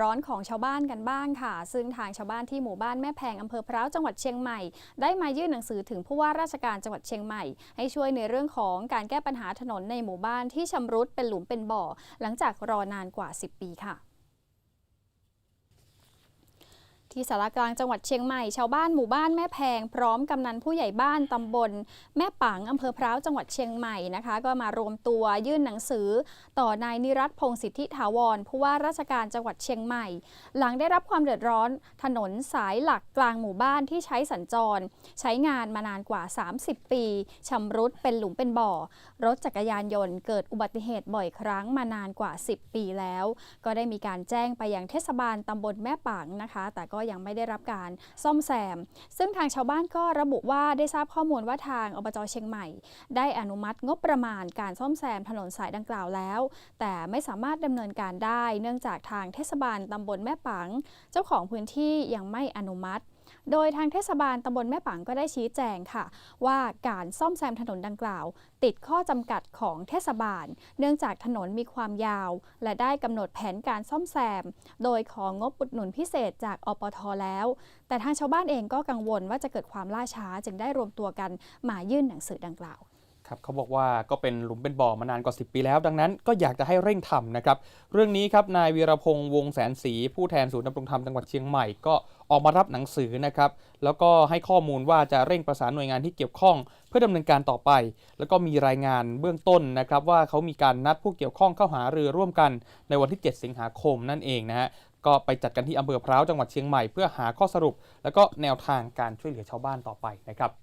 ร้อนของชาวบ้านกันบ้างค่ะ ซึ่งทางชาวบ้านที่หมู่บ้านแม่แพงอำเภอพร้าวจังหวัดเชียงใหม่ ได้มายื่นหนังสือถึงผู้ว่าราชการจังหวัดเชียงใหม่ ให้ช่วยในเรื่องของการแก้ปัญหาถนนในหมู่บ้านที่ชำรุดเป็นหลุมเป็นบ่อ หลังจากรอนานกว่า 10 ปีค่ะ ที่สารกลางจังหวัดเชียงใหม่ ชาวบ้านหมู่บ้านแม่แพง พร้อมกำนันผู้ใหญ่บ้านตำบล แม่ปังอำเภอพร้าวจังหวัดเชียงใหม่นะคะ ก็มารวมตัวยื่นหนังสือ ต่อนายนิรัตพงศิทธิถาวรผู้ว่าราชการจังหวัดเชียงใหม่ หลังได้รับความเดือดร้อน ถนนสายหลักกลางหมู่บ้านที่ใช้สัญจร ใช้งานมานานกว่า 30 ปีชำรุดเป็นหลุมเป็นบ่อ รถจักรยานยนต์เกิดอุบัติเหตุบ่อยครั้งมานานกว่า 10 ปีแล้ว ก็ได้มีการแจ้งไปยังเทศบาลตำบลแม่ปังนะคะ แต่ก็ยังไม่ได้รับการซ่อมแซม ซึ่งทางชาวบ้านก็ระบุว่าได้ทราบข้อมูลว่าทางอบจเชียงใหม่ ได้อนุมัติงบประมาณการซ่อมแซมถนนสายดังกล่าวแล้ว แต่ไม่สามารถดำเนินการได้ เนื่องจากทางเทศบาลตำบลแม่ปัง เจ้าของพื้นที่ยังไม่อนุมัติ โดยทางเทศบาลตำบลแม่ปังก็ได้ชี้แจงค่ะ ว่าการซ่อมแซมถนนดังกล่าว ติดข้อจำกัดของเทศบาล เนื่องจากถนนมีความยาว และได้กำหนดแผนการซ่อมแซม โดยของงบอุดหนุนพิเศษจากอปทแล้ว แต่ทางชาวบ้านเองก็กังวลว่าจะเกิดความล่าช้าจึงได้รวมตัวกันมายื่นหนังสือดังกล่าว ครับเขาบอกว่าก็เป็นหลุมเป็นบ่อมานานกว่า 10 ปีแล้ว ดังนั้นก็อยากจะให้เร่งทำนะครับ เรื่องนี้ครับนายวีรพงษ์วงแสนศรีผู้แทนศูนย์ดำรงธรรมจังหวัดเชียงใหม่ก็ออกมารับหนังสือนะครับ แล้วก็ให้ข้อมูลว่าจะเร่งประสานหน่วยงานที่เกี่ยวข้อง เพื่อดำเนินการต่อไป แล้วก็มีรายงานเบื้องต้นนะครับ ว่าเขามีการนัดผู้เกี่ยวข้องเข้าหารือร่วมกันในวันที่ 7 สิงหาคมนั่นเองนะฮะก็ไปจัดกันที่อำเภอพร้าวจังหวัดเชียงใหม่เพื่อหาข้อสรุป แล้วก็แนวทางการช่วยเหลือชาวบ้านต่อไปนะครับ